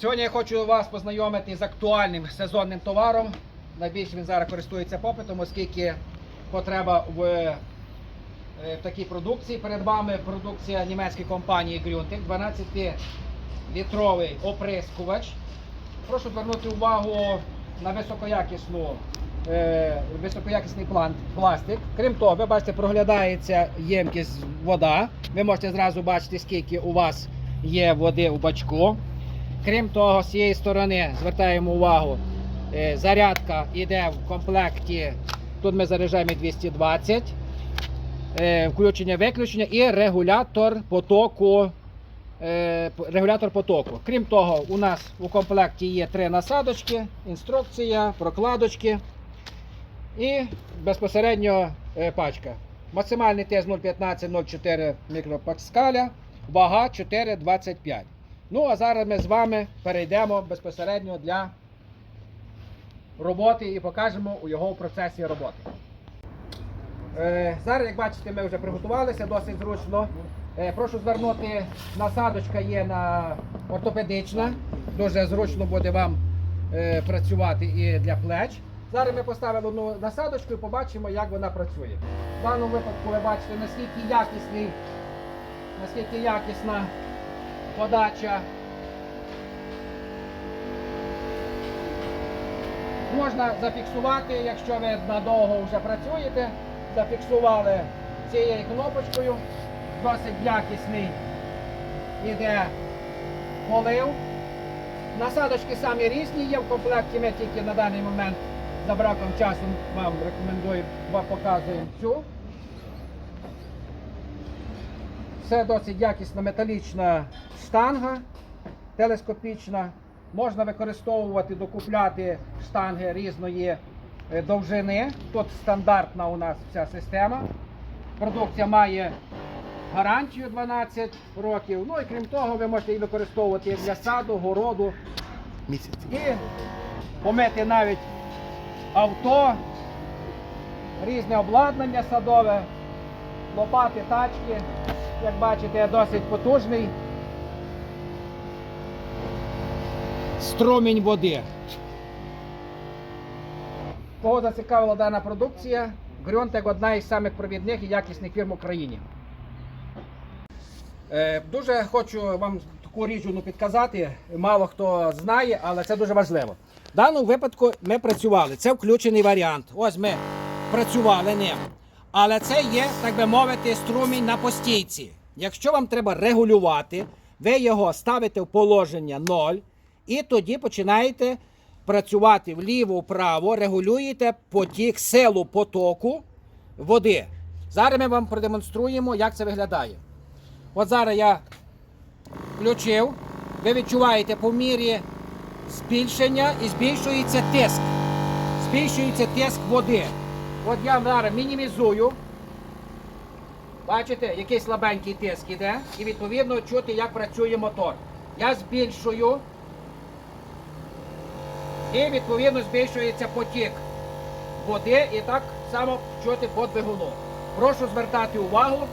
Сьогодні я хочу вас познайомити з актуальним сезонним товаром. Найбільше він зараз користується попитом, оскільки потреба в, е, в такій продукції. Перед вами продукція німецької компанії Grünting, 12-літровий оприскувач. Прошу звернути увагу на високоякісну, е, високоякісний план, пластик. Крім того, ви бачите, проглядається ємкість вода. Ви можете зразу бачити, скільки у вас є води у бачку. Крім того, з цієї сторони звертаємо увагу, е, зарядка йде в комплекті. Тут ми заряджаємо 220, е, включення-виключення і регулятор потоку. е, Регулятор потоку. Крім того, у нас у комплекті є три насадочки, інструкція, прокладочки і безпосередньо пачка. Максимальний тиск 0,15-0,4 мікропаскаля, вага 4,25. Ну, а зараз ми з вами перейдемо безпосередньо для роботи і покажемо у його процесі роботи. Е, зараз, як бачите, ми вже приготувалися досить зручно. Е, прошу звернути, насадочка є на ортопедична. Дуже зручно буде вам е, працювати і для плеч. Зараз ми поставили одну насадочку і побачимо, як вона працює. В даному випадку ви бачите, наскільки якісний, наскільки якісна подача. Можна зафіксувати, якщо ви надовго вже працюєте, зафіксували цією кнопочкою. Досить якісний іде полив. Насадочки самі різні є в комплекті. Ми тільки на даний момент за браком часу вам рекомендую, вам показуємо цю. Це досить якісна металічна штанга, телескопічна. Можна використовувати, докупляти штанги різної е, довжини. Тут стандартна у нас вся система. Продукція має гарантію 12 років. Ну і крім того, ви можете її використовувати для саду, городу і помити навіть авто, різне обладнання садове, лопати, тачки. Як бачите, досить потужний. Струмінь води. Кого зацікавила дана продукція? Грюнтек одна із самих провідних і якісних фірм в Україні. Е, дуже хочу вам таку річ підказати. Мало хто знає, але це дуже важливо. В даному випадку ми працювали. Це включений варіант. Ось ми працювали ним. Але це є, так би мовити, струмінь на постійці. Якщо вам треба регулювати, ви його ставите в положення 0 і тоді починаєте працювати вліво-вправо, регулюєте потік, силу потоку води. Зараз ми вам продемонструємо, як це виглядає. От зараз я включив, ви відчуваєте по мірі збільшення і збільшується тиск. Збільшується тиск води. От я зараз мінімізую. Бачите, який слабенький тиск іде, і відповідно чути, як працює мотор. Я збільшую. І відповідно збільшується потік води і так само чути по двигуну. Прошу звертати увагу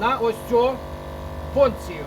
на ось цю функцію.